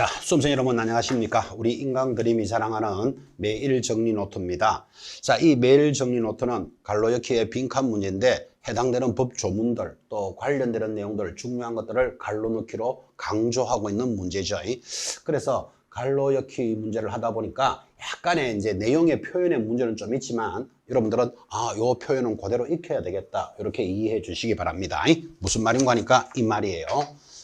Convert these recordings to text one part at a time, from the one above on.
자, 수험생 여러분 안녕하십니까? 우리 인강 그림이 자랑하는 매일 정리 노트입니다. 자, 이 매일 정리 노트는 갈로역기의 빈칸 문제인데 해당되는 법 조문들 또 관련되는 내용들 중요한 것들을 갈로 넣기로 강조하고 있는 문제죠. 그래서 갈로역기 문제를 하다 보니까 약간의 이제 내용의 표현의 문제는 좀 있지만 여러분들은 아, 요 표현은 그대로 익혀야 되겠다. 이렇게 이해해 주시기 바랍니다. 무슨 말인가 하니까 이 말이에요.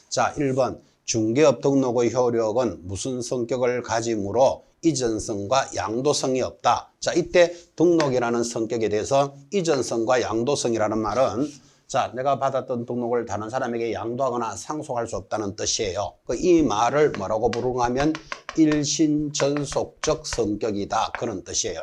자, 1번 중개업 등록의 효력은 무슨 성격을 가지므로 이전성과 양도성이 없다. 자, 이때 등록이라는 성격에 대해서 이전성과 양도성이라는 말은 자, 내가 받았던 등록을 다른 사람에게 양도하거나 상속할 수 없다는 뜻이에요. 그이 말을 뭐라고 부르는가 하면 일신전속적 성격이다. 그런 뜻이에요.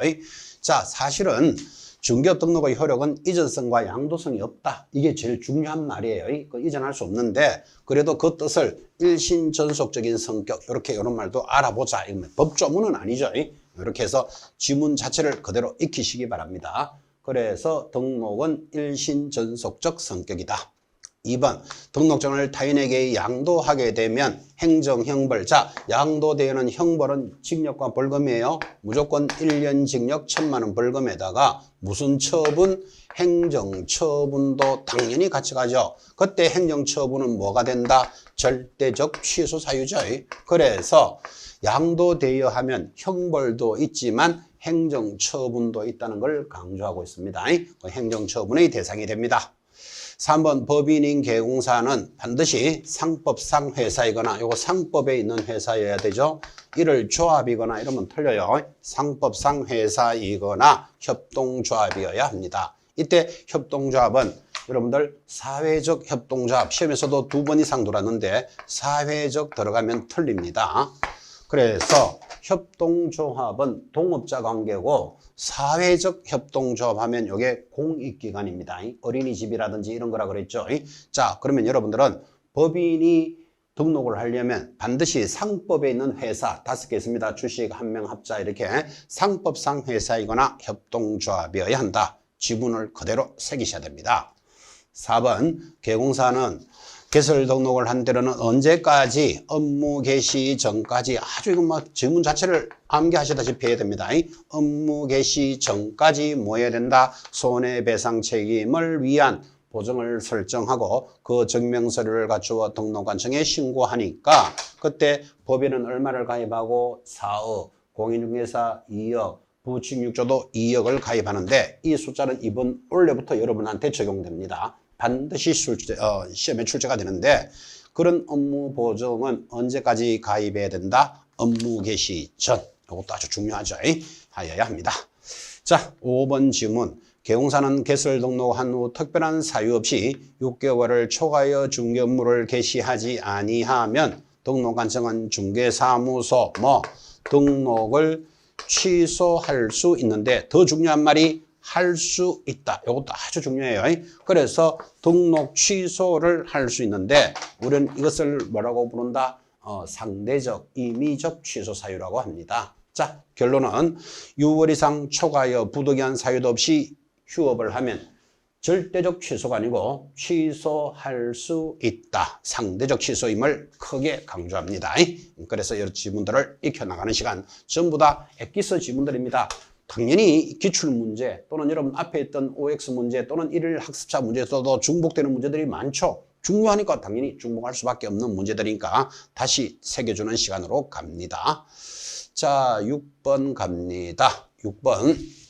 자, 사실은 중개업 등록의 효력은 이전성과 양도성이 없다. 이게 제일 중요한 말이에요. 그 이전할 수 없는데 그래도 그 뜻을 일신전속적인 성격 이렇게 이런 말도 알아보자. 법조문은 아니죠. 이렇게 해서 지문 자체를 그대로 익히시기 바랍니다. 그래서 등록은 일신전속적 성격이다. 2번 등록증을 타인에게 양도하게 되면 행정형벌 자 양도되는 형벌은 징역과 벌금이에요. 무조건 1년 징역 1천만 원 벌금에다가 무슨 처분? 행정처분도 당연히 같이 가죠. 그때 행정처분은 뭐가 된다? 절대적 취소 사유죠 그래서 양도되어 하면 형벌도 있지만 행정처분도 있다는 걸 강조하고 있습니다. 그 행정처분의 대상이 됩니다 3번 법인인 개공사는 반드시 상법상 회사이거나 요거 상법에 있는 회사여야 되죠. 이를 조합이거나 이러면 틀려요. 상법상 회사이거나 협동조합이어야 합니다. 이때 협동조합은 여러분들 사회적 협동조합 시험에서도 두 번 이상 돌았는데 사회적 들어가면 틀립니다. 그래서 협동조합은 동업자 관계고 사회적 협동조합 하면 이게 공익기관입니다. 어린이집이라든지 이런 거라 그랬죠. 자, 그러면 여러분들은 법인이 등록을 하려면 반드시 상법에 있는 회사 다섯 개 있습니다. 주식, 한 명, 합자 이렇게 상법상 회사이거나 협동조합이어야 한다. 지분을 그대로 새기셔야 됩니다. 4번 개공사는 개설 등록을 한 때로는 언제까지 업무 개시 전까지 아주 이거 뭐 질문 자체를 암기하시다시피 해야 됩니다. 업무 개시 전까지 뭐 해야 된다? 손해배상 책임을 위한 보증을 설정하고 그 증명서류를 갖추어 등록관청에 신고하니까 그때 법인은 얼마를 가입하고 4억, 공인중개사 2억, 부칙 6조도 2억을 가입하는데 이 숫자는 이번 올해부터 여러분한테 적용됩니다. 반드시 출제, 어, 시험에 출제가 되는데 그런 업무 보증은 언제까지 가입해야 된다? 업무 개시 전. 이것도 아주 중요하죠. 하여야 합니다. 자, 5번 질문. 개공사는 개설 등록한 후 특별한 사유 없이 6개월을 초과하여 중개 업무를 개시하지 아니하면 등록 관청은 중개사무소 뭐 등록을 취소할 수 있는데 더 중요한 말이 할 수 있다. 이것도 아주 중요해요. 그래서 등록 취소를 할 수 있는데 우리는 이것을 뭐라고 부른다? 어, 상대적, 임의적 취소 사유라고 합니다. 자, 결론은 6월 이상 초과하여 부득이한 사유도 없이 휴업을 하면 절대적 취소가 아니고 취소할 수 있다. 상대적 취소임을 크게 강조합니다. 그래서 여러 지문들을 익혀나가는 시간 전부 다 엑기스 지문들입니다. 당연히 기출 문제 또는 여러분 앞에 있던 OX 문제 또는 일일 학습자 문제에서도 중복되는 문제들이 많죠. 중요하니까 당연히 중복할 수밖에 없는 문제들이니까 다시 새겨주는 시간으로 갑니다. 자, 6번 갑니다. 6번.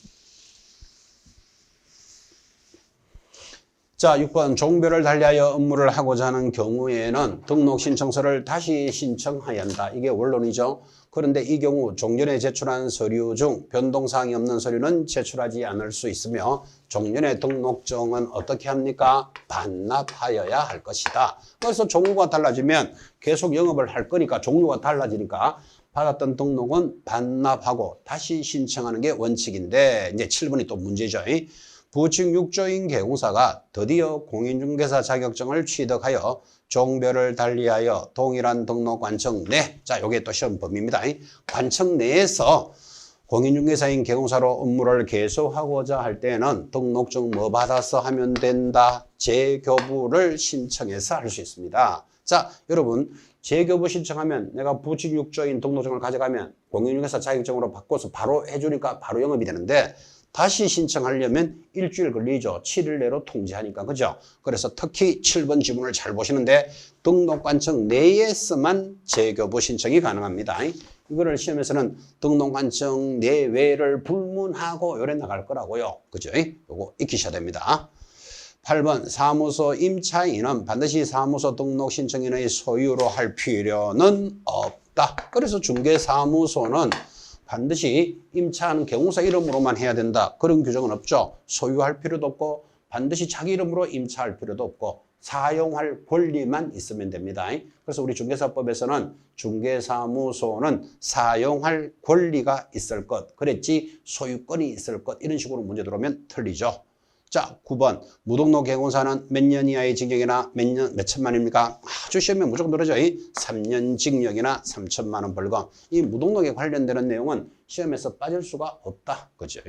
자, 6번 종별을 달리하여 업무를 하고자 하는 경우에는 등록 신청서를 다시 신청해야 한다. 이게 원론이죠. 그런데 이 경우 종전에 제출한 서류 중 변동사항이 없는 서류는 제출하지 않을 수 있으며 종전의 등록증은 어떻게 합니까? 반납하여야 할 것이다. 그래서 종류가 달라지면 계속 영업을 할 거니까 종류가 달라지니까 받았던 등록은 반납하고 다시 신청하는 게 원칙인데 이제 7번이 또 문제죠. 부칙 6조인 개공사가 드디어 공인중개사 자격증을 취득하여 종별을 달리하여 동일한 등록 관청 내, 자, 요게 또 시험 범위입니다. 관청 내에서 공인중개사인 개공사로 업무를 계속하고자 할 때는 등록증 뭐 받아서 하면 된다. 재교부를 신청해서 할 수 있습니다. 자, 여러분 재교부 신청하면 내가 부직육조인 등록증을 가져가면 공인중개사 자격증으로 바꿔서 바로 해주니까 바로 영업이 되는데 다시 신청하려면 일주일 걸리죠. 7일 내로 통지하니까. 그죠? 그래서 특히 7번 지문을 잘 보시는데 등록관청 내에서만 재교부 신청이 가능합니다. 이거를 시험에서는 등록관청 내외를 불문하고 요래 나갈 거라고요. 그죠? 요거 익히셔야 됩니다. 8번 사무소 임차인은 반드시 사무소 등록 신청인의 소유로 할 필요는 없다. 그래서 중개사무소는 반드시 임차하는 경우사 이름으로만 해야 된다. 그런 규정은 없죠. 소유할 필요도 없고 반드시 자기 이름으로 임차할 필요도 없고 사용할 권리만 있으면 됩니다. 그래서 우리 중개사법에서는 중개사무소는 사용할 권리가 있을 것, 그랬지 소유권이 있을 것 이런 식으로 문제 들어오면 틀리죠. 자, 9번. 무등록 개공사는 몇 년 이하의 징역이나 몇 년, 몇 천만입니까? 아주 시험에 무조건 들어죠. 3년 징역이나 3천만 원 벌금. 이 무등록에 관련되는 내용은 시험에서 빠질 수가 없다. 그죠?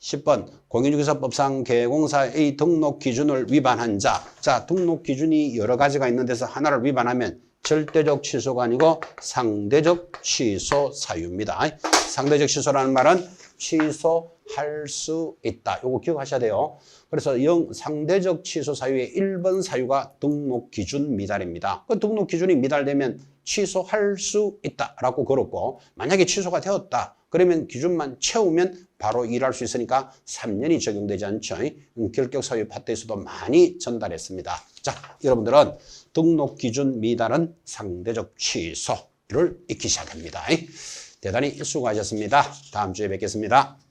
10번. 공인중개사법상 개공사의 등록 기준을 위반한 자. 자, 등록 기준이 여러 가지가 있는 데서 하나를 위반하면 절대적 취소가 아니고 상대적 취소 사유입니다. 상대적 취소라는 말은 취소할 수 있다. 요거 기억하셔야 돼요. 그래서 영, 상대적 취소 사유의 1번 사유가 등록 기준 미달입니다. 그 등록 기준이 미달되면 취소할 수 있다라고 걸었고 만약에 취소가 되었다. 그러면 기준만 채우면 바로 일할 수 있으니까 3년이 적용되지 않죠. 음, 결격 사유 파트에서도 많이 전달했습니다. 자, 여러분들은 등록 기준 미달은 상대적 취소를 익히셔야 됩니다. 대단히 수고하셨습니다. 다음 주에 뵙겠습니다.